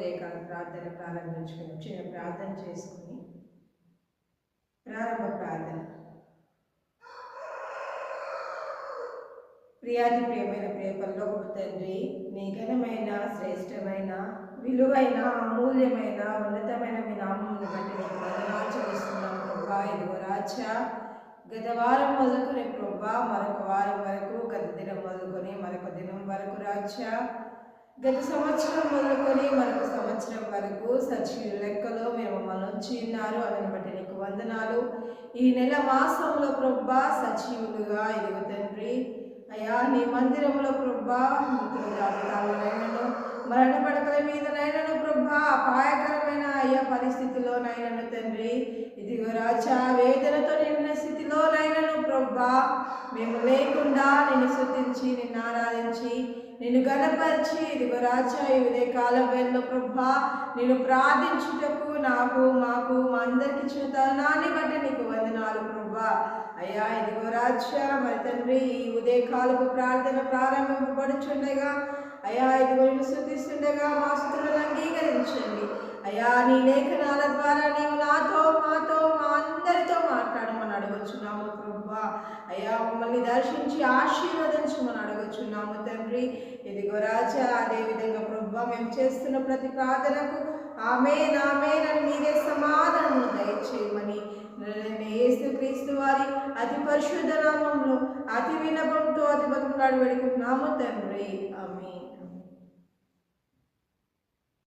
ఉదయకాల ప్రార్థన ప్రారంభించుకుని చిన్న ప్రార్థన చేసుకుని ప్రారంభ ప్రార్థన. ప్రియాది ప్రియమైన ప్రియపల్లో తండ్రి నీ ఘనమైన శ్రేష్టమైన విలువైన అమూల్యమైన ఉన్నతమైన మీ నామమును బట్టి నీకు వందనాలు చేస్తున్నాం ప్రభా. ఇదిగో రాజా గత వారం మొదలుకునే ప్రభా మరొక వారం వరకు గత దినం మొదలుకొని మరొక దినం వరకు రాజా గత సంవత్సరం మొదలుకొని మరొక సంవత్సరం వరకు సచివు లెక్కలో మేము మనొచ్చి ఉన్నారు. అదని బట్టి నీకు వందనాలు. ఈ నెల మాసంలో ప్రభా సచివులుగా ఇదిగో తండ్రి. అయ్యా నీ మందిరంలో ప్రభా మరణ పడకల మీద నైనను ప్రభా అపాయకరమైన అయ్యా పరిస్థితిలో నైనను తండ్రి. ఇదిగో రాజా వేదనతో నిండిన స్థితిలో నైనను ప్రభా మేము లేకుండా నిన్ను శుద్ధించి నిన్ను ఆరాధించి నేను గణపరిచి ఇదిగో రాజా ఈ ఉదయ కాలం వేళలో ప్రభా నేను ప్రార్థించుటకు నాకు మాకు మా అందరికి ఇచ్చిన బట్టి నీకు వందనాలు ప్రభా. అయ్యా ఇదిగో రాజా మరి తండ్రి ఈ ఉదయకాలపు ప్రార్థన ప్రారంభింపబడుచుండగా అయ్యా ఇదిగో నేను శుద్ధిస్తుండగా మా స్థుతులను అంగీకరించండి. అయ్యా నీ లేఖనాల ద్వారా నీవు నాతో మాతో మా అందరితో మాట్లాడమని అడగచ్చున్నాము ప్రభా. అయ్యా మమ్మల్ని దర్శించి ఆశీర్వదించమని అడగచ్చున్నాము తండ్రి. ఇదిగో రాజా అదేవిధంగా ప్రభా మేము చేస్తున్న ప్రతి ప్రార్థనకు ఆమె నామేనని మీరే సమాధానం దయచేయమని. యేసు క్రీస్తు వారి అతి పరిశుద్ధ నామంలో అతి వినపంతో అతి బతుకులాడి వేడుకుంటున్నాము తండ్రి. ఆమె